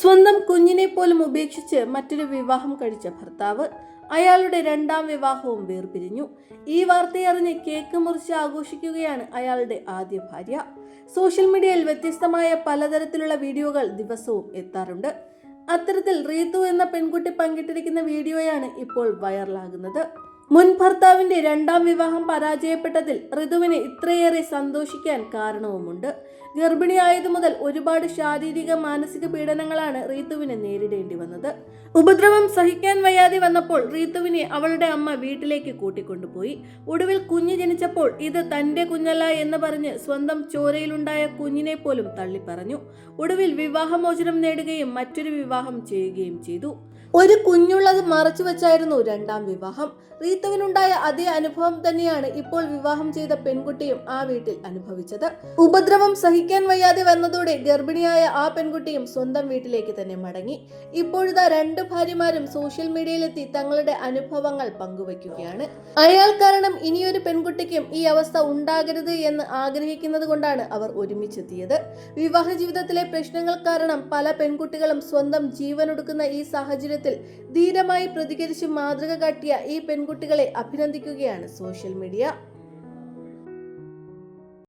സ്വന്തം കുഞ്ഞിനെ പോലും ഉപേക്ഷിച്ച് മറ്റൊരു വിവാഹം കഴിച്ച ഭർത്താവ് അയാളുടെ രണ്ടാം വിവാഹവും വേർപിരിഞ്ഞു. ഈ വാർത്തയറിഞ്ഞ് കേക്ക് മുറിച്ച് ആഘോഷിക്കുകയാണ് അയാളുടെ ആദ്യ ഭാര്യ. സോഷ്യൽ മീഡിയയിൽ വ്യത്യസ്തമായ പലതരത്തിലുള്ള വീഡിയോകൾ ദിവസവും എത്താറുണ്ട്. അത്തരത്തിൽ റീതു എന്ന പെൺകുട്ടി പങ്കിട്ടിരിക്കുന്ന വീഡിയോയാണ് ഇപ്പോൾ വൈറലാകുന്നത്. മുൻ ഭർത്താവിന്റെ രണ്ടാം വിവാഹം പരാജയപ്പെട്ടതിൽ ഋതുവിന് ഇത്രയേറെ സന്തോഷിക്കാൻ കാരണവുമുണ്ട്. ഗർഭിണിയായതു മുതൽ ഒരുപാട് ശാരീരിക മാനസിക പീഡനങ്ങളാണ് റീത്തുവിന് നേരിടേണ്ടി വന്നത്. ഉപദ്രവം സഹിക്കാൻ വയ്യാതെ വന്നപ്പോൾ റീത്തുവിനെ അവളുടെ അമ്മ വീട്ടിലേക്ക് കൂട്ടിക്കൊണ്ടുപോയി. ഒടുവിൽ കുഞ്ഞ് ജനിച്ചപ്പോൾ ഇത് തന്റെ കുഞ്ഞല്ല എന്ന് പറഞ്ഞ് സ്വന്തം ചോരയിലുണ്ടായ കുഞ്ഞിനെ പോലും തള്ളിപ്പറഞ്ഞു. ഒടുവിൽ വിവാഹമോചനം നേടുകയും മറ്റൊരു വിവാഹം ചെയ്യുകയും ചെയ്തു. ഒരു കുഞ്ഞുള്ളത് മറച്ചു വെച്ചായിരുന്നു രണ്ടാം വിവാഹം. റീത്തുവിനുണ്ടായ അതേ അനുഭവം തന്നെയാണ് ഇപ്പോൾ വിവാഹം ചെയ്ത പെൺകുട്ടിയും ആ വീട്ടിൽ അനുഭവിച്ചത്. ഉപദ്രവം സഹിക്കാൻ വയ്യാതെ വന്നതോടെ ഗർഭിണിയായ ആ പെൺകുട്ടിയും സ്വന്തം വീട്ടിലേക്ക് തന്നെ മടങ്ങി. ഇപ്പോഴത്തെ രണ്ട് ഭാര്യമാരും സോഷ്യൽ മീഡിയയിലെത്തി തങ്ങളുടെ അനുഭവങ്ങൾ പങ്കുവയ്ക്കുകയാണ്. അയാൾ കാരണം ഇനിയൊരു പെൺകുട്ടിക്കും ഈ അവസ്ഥ ഉണ്ടാകരുത് എന്ന് ആഗ്രഹിക്കുന്നത് കൊണ്ടാണ് അവർ ഒരുമിച്ചെത്തിയത്. വിവാഹ ജീവിതത്തിലെ പ്രശ്നങ്ങൾ കാരണം പല പെൺകുട്ടികളും സ്വന്തം ജീവനൊടുക്കുന്ന ഈ സാഹചര്യത്തിൽ ധീരമായി പ്രതികരിച്ച് മാതൃക കാട്ടിയ ഈ പെൺകുട്ടികളെ അഭിനന്ദിക്കുകയാണ് സോഷ്യൽ മീഡിയ.